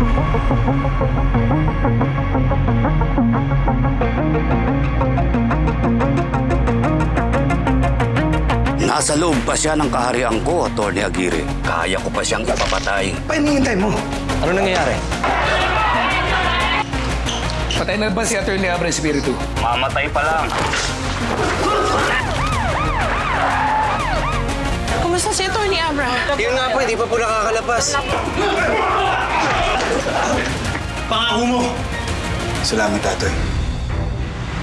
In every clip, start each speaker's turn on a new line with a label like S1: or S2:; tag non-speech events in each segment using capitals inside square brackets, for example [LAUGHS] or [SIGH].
S1: Nasa loob pa siya ng kaharian ko, Atty. Aguirre. Kaya ko pa siyang ipapatay.
S2: Pa hinihintay mo?
S3: Ano nangyayari?
S2: Patay na ba si Atty. Abra Espiritu?
S1: Mamatay pa lang.
S4: Kumusta si Atty. Abra?
S3: Yun nga po, hindi pa po nakakalabas. [LAUGHS]
S2: Pangako mo!
S5: Salamat, Atoy.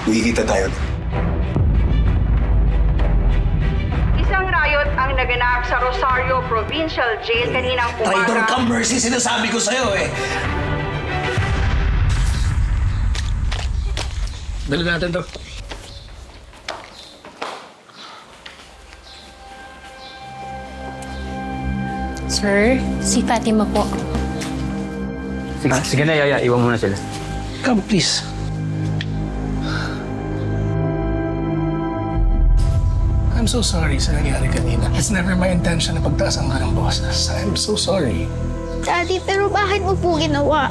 S5: Magkikita tayo.
S6: Isang riot ang naganap sa Rosario Provincial Jail kaninang
S2: Traitor
S6: umaga.
S2: ka, Mercy, sinasabi ko sa'yo eh. Dali natin to.
S7: Sir, si Fatima po.
S3: Sige, sige na, Yaya. Iwan mo na sila.
S2: Come, please. I'm so sorry sa nangyari kanina. It's never my intention na pagtaasan ka ng boses. I'm so sorry.
S8: Daddy, pero bakit mo po ginawa?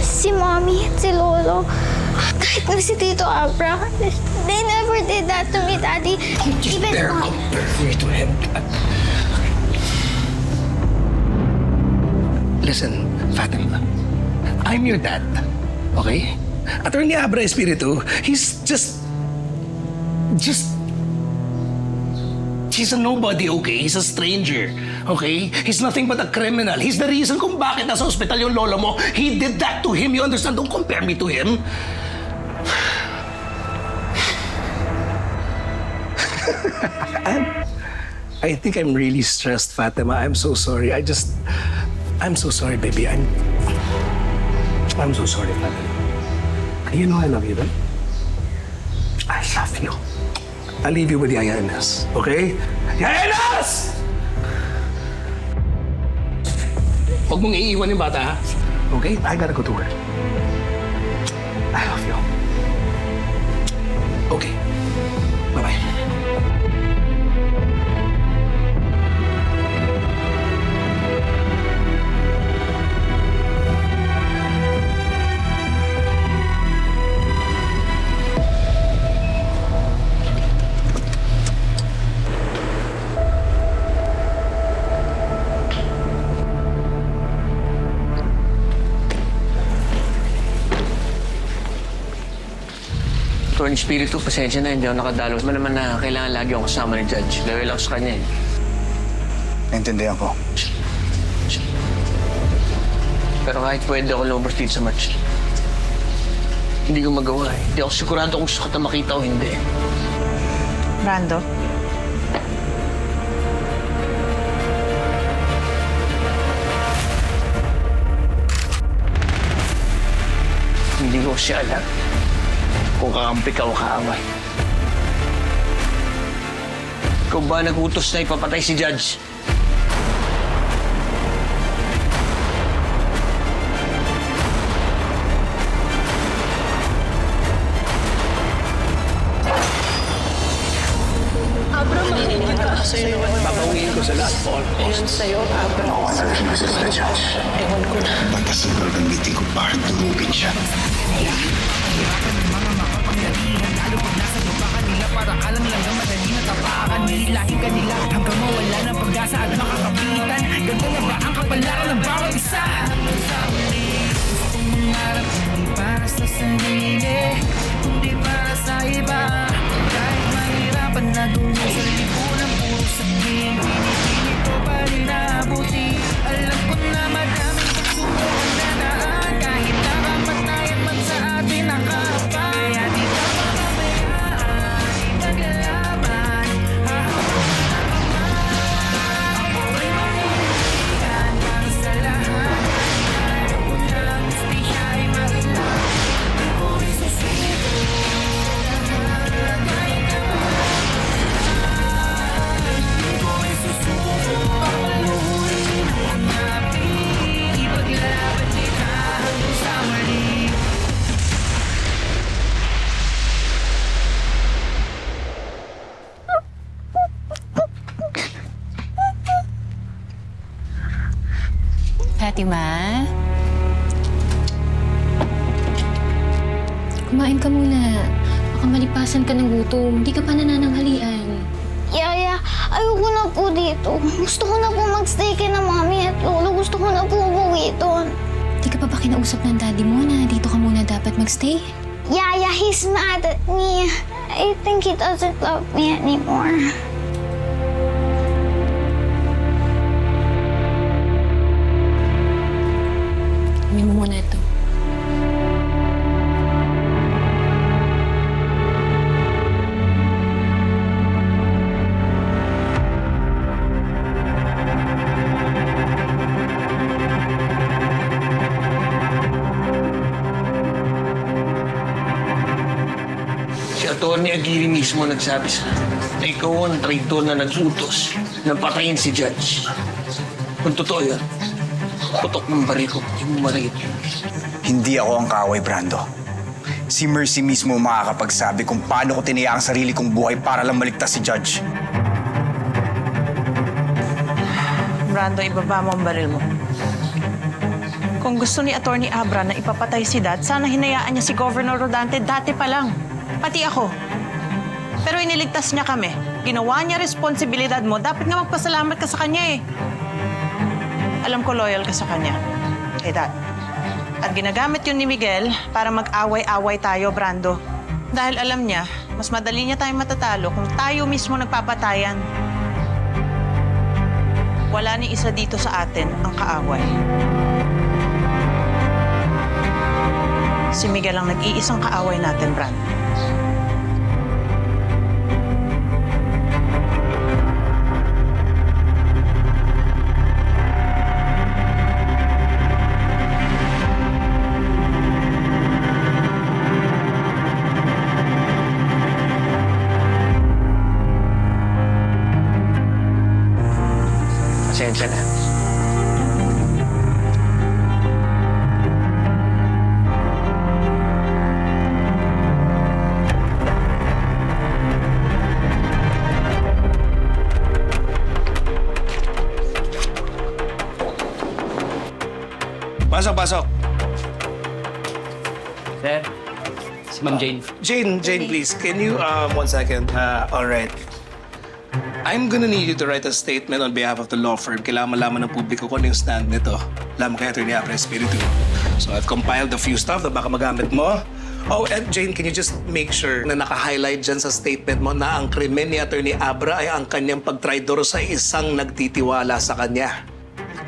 S8: Si Mommy at si Lolo, kahit na si Tito Abra, they never did that to me, Daddy. Even
S2: They're
S8: Mom.
S2: compare to him. Listen, Fatima. I'm your dad. Okay? Attorney Abra Espiritu, he's just... Just... He's a nobody, okay? He's a stranger, okay? He's nothing but a criminal. He's the reason kung bakit nasa ospital yung lolo mo. He did that to him. You understand? Don't compare me to him. [LAUGHS] I think I'm really stressed, Fatima. I'm so sorry. I just... I'm so sorry, baby. I'm... I'm so sorry, Fatima. You know I love you, right? I love you. I'll leave you with Yaya Ines, okay? Yaya Ines! Huwag mong iiwan yung bata, ha? Okay? I gotta go to work. I love you. Okay. Bye-bye.
S3: Attorney Spiritu, pasensya na, hindi ako nakadalo. Mas naman na kailangan lagi akong kasama ni Judge. Gawin lang sa kanya eh.
S5: Naintindihan ko.
S3: Pero kahit pwede ako lumabas dito sa match, hindi ko magawa eh. Hindi ako sigurado kung gusto kita makita o hindi.
S4: Brando?
S3: Hindi ko siya alam kung kakampi ka o kaaway. Ikaw ba nagutos na ipapatay si Judge?
S2: Babawiin ko sa lahat, Paul.
S5: Ako ang kinusis na judge. Ewan ko na. Pagkasin ko gamitin ko para durugin siya. hihilahin ka nila. Hanggang mawala ng pag-asa at makakapitan. Ganda na ba ang kapalaran ng bawat isa? Gusto mong harap para sa sarili. Hindi para sa iba. Kahit mahirapan na gulong
S7: Fatima? Kumain ka muna. Baka malipasan ka ng gutom. Hindi ka pa nanananghalian.
S8: Yaya, ayoko na po dito. Gusto ko na po magstay kay na mami at lolo. Gusto ko na po umuwi doon.
S7: Hindi ka pa ba kinausap ng daddy mo na dito ka muna dapat magstay?
S8: Yaya, he's mad at me. I think he doesn't love me anymore.
S3: Mismo nagsabi sa na ikaw ang traitor na nag-utos na patayin si Judge. Kung totoo yan, putok ng baril ko, hindi mo.
S9: Hindi ako ang kaaway, Brando. Si Mercy mismo ang makakapagsabi kung paano ko tiniya ang sarili kong buhay para lang maligtas si Judge.
S10: Brando, ibaba mo ang baril mo. Kung gusto ni Attorney Abra na ipapatay si Dad, sana hinayaan niya si Governor Rodante dati pa lang. Pati ako. Pero iniligtas niya kami. Ginawa niya responsibilidad mo. Dapat nga magpasalamat ka sa kanya eh. Alam ko loyal ka sa kanya. Kay Dad. At ginagamit yun ni Miguel para mag-away-away tayo, Brando. Dahil alam niya, mas madali niya tayong matatalo kung tayo mismo nagpapatayan. Wala ni isa dito sa atin ang kaaway. Si Miguel ang nag-iisang kaaway natin, Brand.
S2: Pasok.
S11: Sir, si Ma'am Jane.
S2: Jane, Jane, please, can you, um, one second? Uh, all right. I'm gonna need you to write a statement on behalf of the law firm. Kailangan malaman ng publiko kung ano yung stand nito. Laman kay Attorney Abra Espiritu. So I've compiled a few stuff na baka magamit mo. Oh, and Jane, can you just make sure na naka-highlight dyan sa statement mo na ang krimen ni Attorney Abra ay ang kanyang pagtraidor sa isang nagtitiwala sa kanya.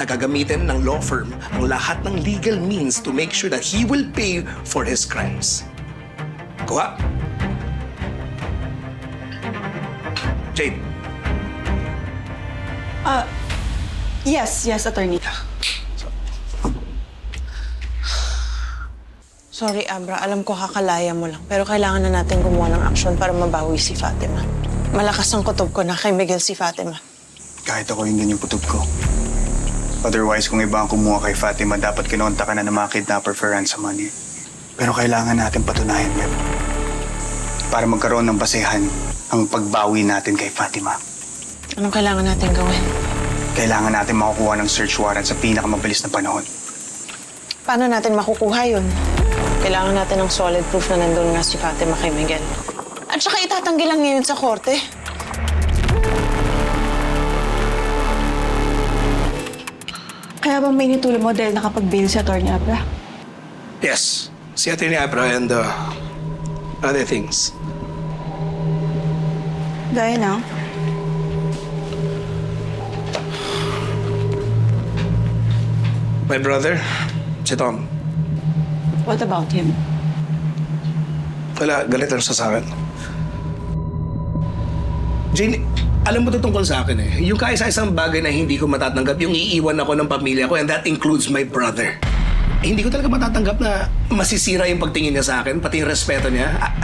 S2: Nagagamitin ng law firm ang lahat ng legal means to make sure that he will pay for his crimes. Kuha. Jade,
S5: Yes, yes, attorney.
S10: Sorry, Abra. Alam ko kakalaya mo lang. Pero kailangan na natin gumawa ng aksyon para mabawi si Fatima. Malakas ang kutob ko na kay Miguel si Fatima.
S9: Kahit ako yun din yung putog ko. Otherwise, kung iba ang kumuha kay Fatima, dapat kinonta ka na ng mga kidnapper for ransom money. Pero kailangan natin patunayan yun. Para magkaroon ng basehan ang pagbawi natin kay Fatima.
S10: Anong kailangan natin gawin?
S9: Kailangan natin makukuha ng search warrant sa pinakamabilis na panahon.
S10: Paano natin makukuha yun? Kailangan natin ng solid proof na nandun nga si Fatima kay Miguel. At saka itatanggi lang niya yun sa korte.
S5: Kaya bang may nitulong mo dahil nakapag-bail si Atty. Abra?
S2: Yes. Si Atty. Abra and uh, other things.
S5: Gaya na.
S2: My brother, si Tom.
S5: What about him?
S2: Wala, galit lang siya sa akin. Jane, alam mo to tungkol sa akin eh. Yung kaisa-isang bagay na hindi ko matatanggap, yung iiwan ako ng pamilya ko and that includes my brother. Eh, hindi ko talaga matatanggap na masisira yung pagtingin niya sa akin, pati yung respeto niya. Ah,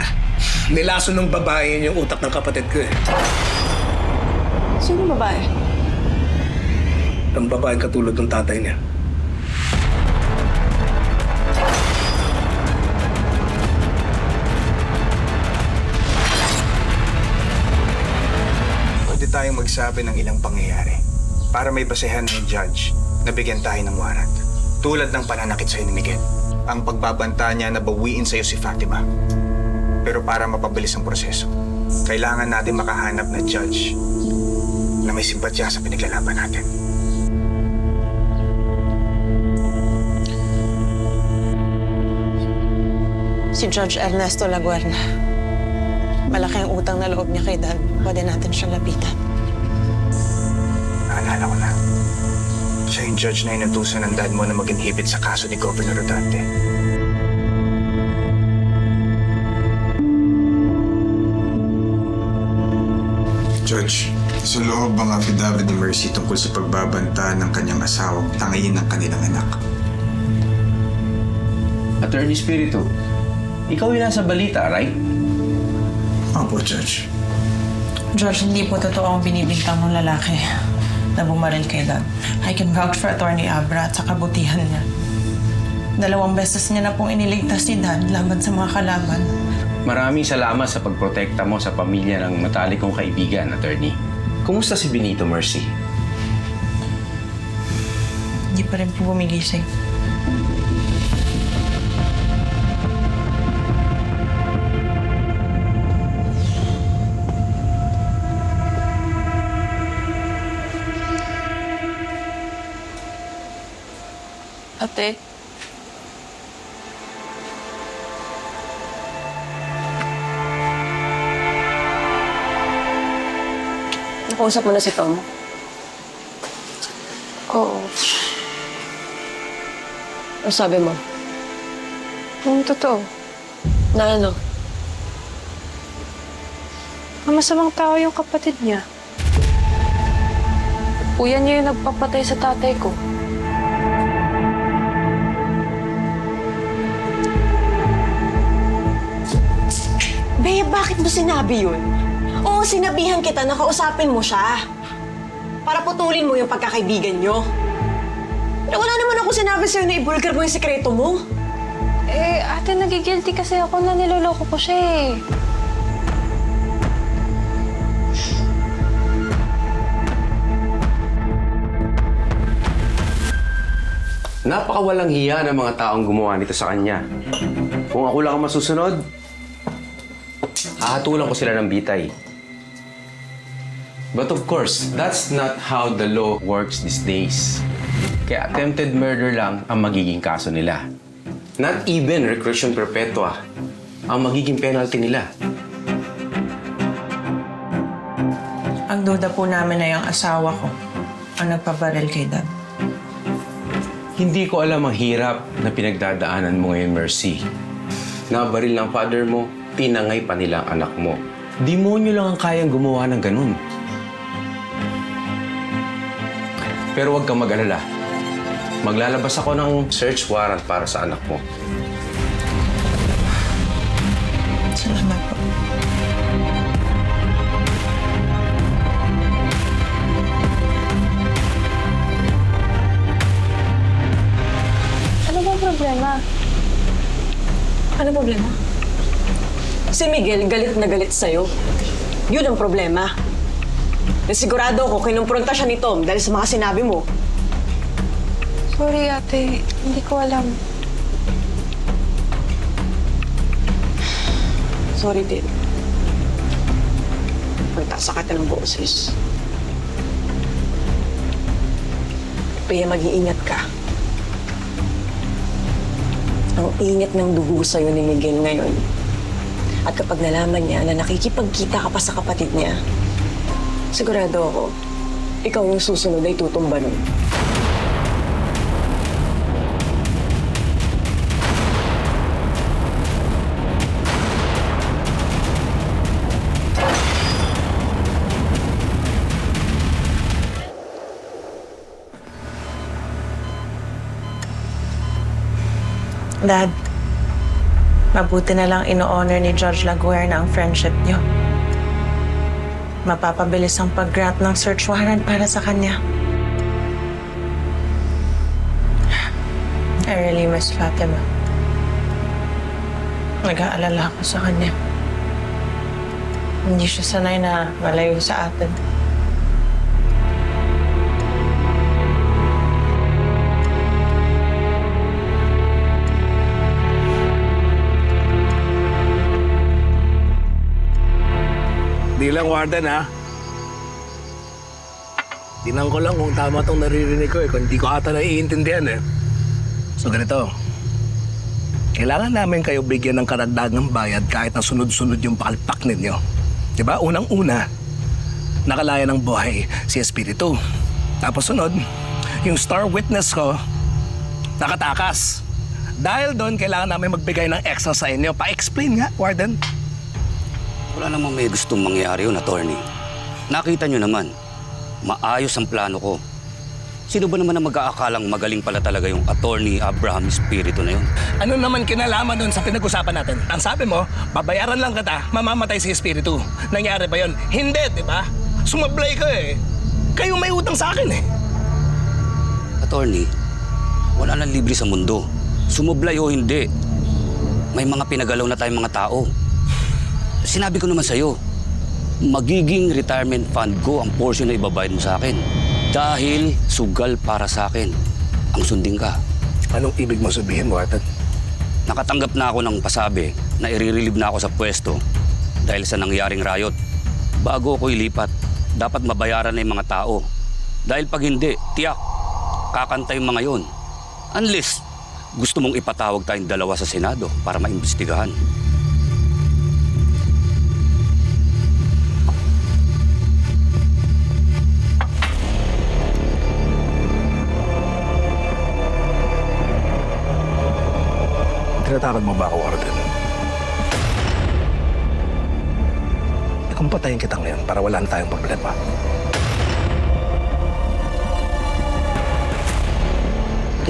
S2: nilaso ng babae yun yung utak ng kapatid ko eh.
S5: Sino babae?
S2: Ang babaeng katulad ng tatay niya.
S9: Tayong magsabi ng ilang pangyayari para may basehan ng judge nabigyan tayo ng warrant. Tulad ng pananakit sa'yo ni Miguel. Ang pagbabanta niya na bawiin sa'yo si Fatima. Pero para mapabilis ang proseso, kailangan natin makahanap na judge na may simpatya sa pinaglalaban natin.
S10: Si Judge Ernesto Laguerna. Malaki ang utang na loob niya kay Dad. Pwede natin siyang lapitan.
S9: Naalala ko na. Siya yung judge na inutusan ng dad mo na mag-inhibit sa kaso ni Governor Rodante. Judge, sa loob ang affidavit ni Mercy tungkol sa pagbabanta ng kanyang asawang tangayin ng kanilang anak.
S12: Attorney Spirito, ikaw yung nasa balita, right?
S9: Opo, Judge.
S10: George, hindi po totoo ang binibintang ng lalaki na bumaril kay Dad. I can vouch for Attorney Abra at sa kabutihan niya. Dalawang beses niya na pong iniligtas si Dad laban sa mga kalaban.
S12: Maraming salamat sa pagprotekta mo sa pamilya ng matalik kong kaibigan, attorney. Kumusta si Benito Mercy?
S10: Hindi pa rin po bumigising.
S5: Ate,
S6: Nakausap mo na si Tom?
S5: oo.
S6: Ano sabi mo?
S5: Yung totoo.
S6: Na ano?
S5: Ang masamang tao yung kapatid niya. Kuya niya yung nagpapatay sa tatay ko.
S13: Bakit mo sinabi yun? Oo, sinabihan kita na kausapin mo siya. Para putulin mo yung pagkakaibigan nyo. Pero wala naman ako sinabi sa'yo na ibulgar mo yung sekreto mo.
S5: Eh, ate, nagigilty kasi ako na niloloko ko siya eh.
S12: Napakawalang hiya ng mga taong gumawa nito sa kanya. Kung ako lang ang masusunod, hahatulan ko sila ng bitay. But of course, that's not how the law works these days. Kaya attempted murder lang ang magiging kaso nila. Not even reclusion perpetua ang magiging penalty nila.
S10: Ang duda po namin na yung asawa ko ang nagpabaril kay Dad.
S12: Hindi ko alam ang hirap na pinagdadaanan mo ngayon, Mercy. Nabaril ng father mo, tinangay pa nila ang anak mo. Demonyo lang ang kayang gumawa ng ganun. Pero huwag kang mag-alala. Maglalabas ako ng search warrant para sa anak mo.
S10: Salamat po.
S5: Ano bang problema?
S13: Ano problema? Si Miguel galit na galit sa'yo. Yun ang problema. Na sigurado ako kinumpronta siya ni Tom dahil sa mga sinabi mo.
S5: Sorry, ate. Hindi ko alam.
S13: Sorry din. Pagtasa ka ng boses. Kaya mag-iingat ka. Ang init ng dugo sa'yo ni Miguel ngayon. At kapag nalaman niya na nakikipagkita ka pa sa kapatid niya, sigurado ako, ikaw yung susunod ay tutumba nun.
S10: Dad, mabuti na lang ino-honor ni Judge Laguerna ang friendship niyo. Mapapabilis ang pag-grant ng search warrant para sa kanya. I really miss Fatima. Nag-aalala ako sa kanya. Hindi siya sanay na malayo sa atin.
S2: Sige lang, Warden, ha? Tinan ko lang kung tama tong naririnig ko eh. Kung hindi ko ata naiintindihan eh. So ganito. Kailangan namin kayo bigyan ng karagdagang bayad kahit na sunod-sunod yung palpak ninyo. Di ba? Unang-una, nakalaya ng buhay si Espiritu. Tapos sunod, yung star witness ko, nakatakas. Dahil doon, kailangan namin magbigay ng extra sa inyo. Pa-explain nga, Warden.
S1: Wala namang may gustong mangyari yun, attorney. Nakita nyo naman, maayos ang plano ko. Sino ba naman ang mag-aakalang magaling pala talaga yung attorney Abraham Espiritu na yun?
S2: Ano naman kinalaman doon sa pinag-usapan natin? Ang sabi mo, babayaran lang kita, mamamatay si Espiritu. Nangyari ba yon? Hindi, di ba? Sumablay ka eh. Kayo may utang sa akin eh.
S1: Attorney, wala nang libre sa mundo. Sumublay o hindi. May mga pinagalaw na tayong mga tao. Sinabi ko naman sa'yo, magiging retirement fund ko ang portion na ibabayad mo sa akin. Dahil sugal para sa akin ang sundin ka.
S2: Anong ibig mo sabihin, Warden?
S1: Nakatanggap na ako ng pasabi na irirelieve na ako sa pwesto dahil sa nangyaring riot. Bago ako ilipat, dapat mabayaran na yung mga tao. Dahil pag hindi, tiyak, kakanta yung mga yon. Unless, gusto mong ipatawag tayong dalawa sa Senado para maimbestigahan.
S2: Tinatakot mo ba ako, Warden? Eh, Kung patayin kita ngayon para wala na tayong problema.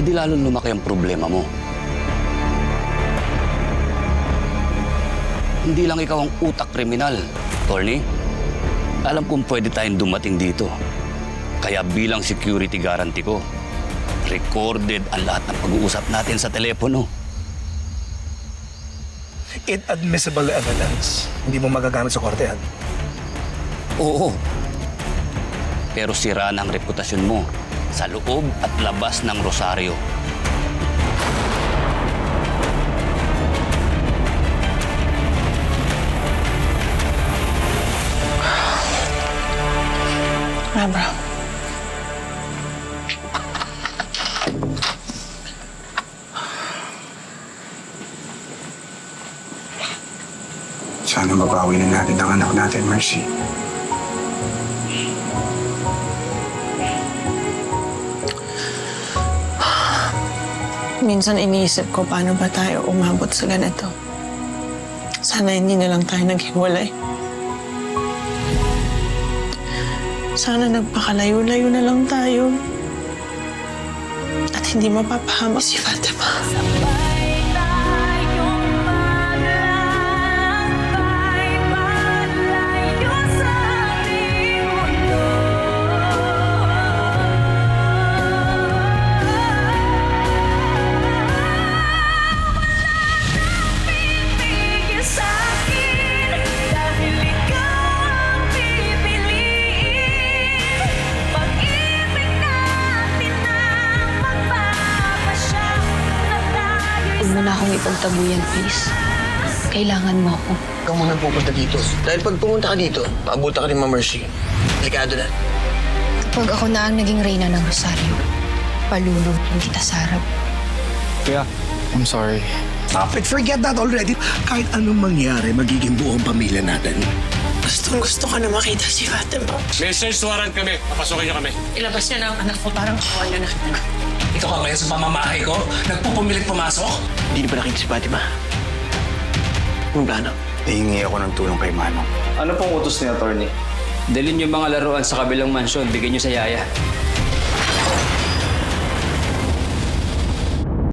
S1: Eh di lalo lumaki ang problema mo. Hindi lang ikaw ang utak kriminal, Tony. Alam kong pwede tayong dumating dito. Kaya bilang security guarantee ko, recorded ang lahat ng pag-uusap natin sa telepono.
S2: Inadmissible evidence. Hindi mo magagamit sa korte yan.
S1: Oo. Pero sira na ang reputasyon mo sa loob at labas ng Rosario.
S10: Abra,
S9: mabawi na natin ang anak natin, Mercy.
S5: Minsan iniisip ko paano ba tayo umabot sa ganito. Sana hindi na lang tayo naghiwalay. Sana nagpakalayo-layo na lang tayo. At hindi mapapahama si Fatima.
S3: Muna pupunta dito. Dahil pag pumunta ka dito, paabuta ka ni Ma'am Mercy. Delikado na.
S7: Kapag ako na ang naging reyna ng Rosario, palulungin kita sa harap.
S9: Kuya, I'm sorry.
S2: Stop it. Forget that already. Kahit anong mangyari, magiging buong pamilya natin.
S5: Gustong gusto ka na makita si Fatima.
S11: May search warrant kami. Papasokin niyo kami.
S5: Ilabas niya na ang anak ko parang kawan na.
S2: Ito ka ngayon sa pamamahay ko, nagpupumilit pumasok.
S3: Hindi na ba nakita si Fatima? Anong plano?
S9: Hihingi ako ng tulong kay Manong.
S11: Ano pong utos ni attorney? Dalhin yung mga laruan sa kabilang mansyon. Bigyan niyo sa yaya.